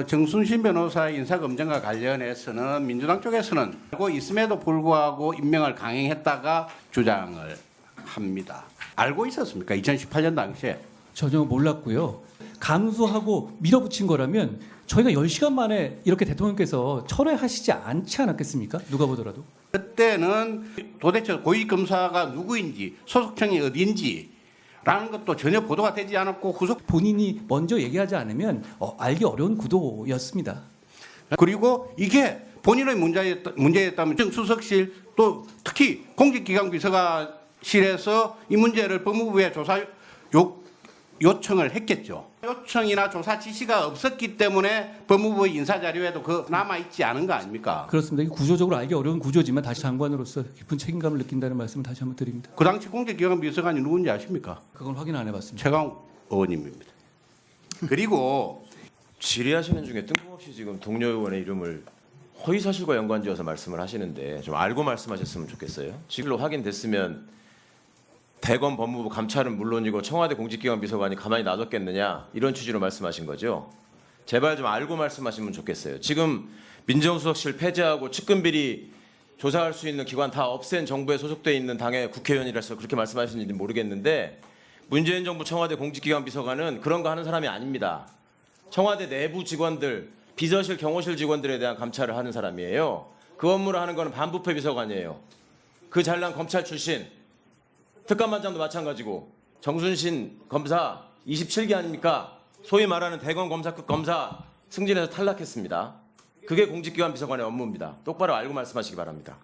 어, 정순신 변호사의 인사검증과 관련해서는 민주당 쪽에서는 알고 있음에도 불구하고 임명을 강행했다가 주장을 합니다. 알고 있었습니까? 2018년 당시에. 전혀 몰랐고요. 감수하고 밀어붙인 거라면 저희가 10시간 만에 이렇게 대통령께서 철회하시지 않지 않았겠습니까? 누가 보더라도. 그때는 도대체 고위 검사가 누구인지 소속청이 어딘지 라는 것도 전혀 보도가 되지 않았고 후속 본인이 먼저 얘기하지 않으면 어, 알기 어려운 구도였습니다. 그리고 이게 본인의 문제였다, 문제였다면 정수석실 또 특히 공직기강 비서관실에서 이 문제를 법무부에 조사 요, 요청을 했겠죠. 요청이나 조사 지시가 없었기 때문에 법무부의 인사자료에도 그 남아있지 않은 거 아닙니까? 그렇습니다. 이게 구조적으로 알기 어려운 구조지만 다시 장관으로서 깊은 책임감을 느낀다는 말씀을 다시 한번 드립니다. 그 당시 공직기강 비서관이 누군지 아십니까? 그건 확인 안 해봤습니다. 최강 의원님입니다. 그리고 질의하시는 중에 뜬금없이 지금 동료 의원의 이름을 허위 사실과 연관지어서 말씀을 하시는데 좀 알고 말씀하셨으면 좋겠어요. 지금로 확인됐으면 대검 법무부 감찰은 물론이고 청와대 공직기관 비서관이 가만히 놔뒀겠느냐 이런 취지로 말씀하신 거죠. 제발 좀 알고 말씀하시면 좋겠어요. 지금 민정수석실 폐지하고 측근 비리 조사할 수 있는 기관 다 없앤 정부에 소속돼 있는 당의 국회의원이라서 그렇게 말씀하시는지 모르겠는데 문재인 정부 청와대 공직기관 비서관은 그런 거 하는 사람이 아닙니다. 청와대 내부 직원들, 비서실, 경호실 직원들에 대한 감찰을 하는 사람이에요. 그 업무를 하는 거는 반부패 비서관이에요. 그 잘난 검찰 출신, 특감반장도 마찬가지고 정순신 검사 27기 아닙니까? 소위 말하는 대검 검사급 검사 승진해서 탈락했습니다. 그게 공직기관 비서관의 업무입니다. 똑바로 알고 말씀하시기 바랍니다.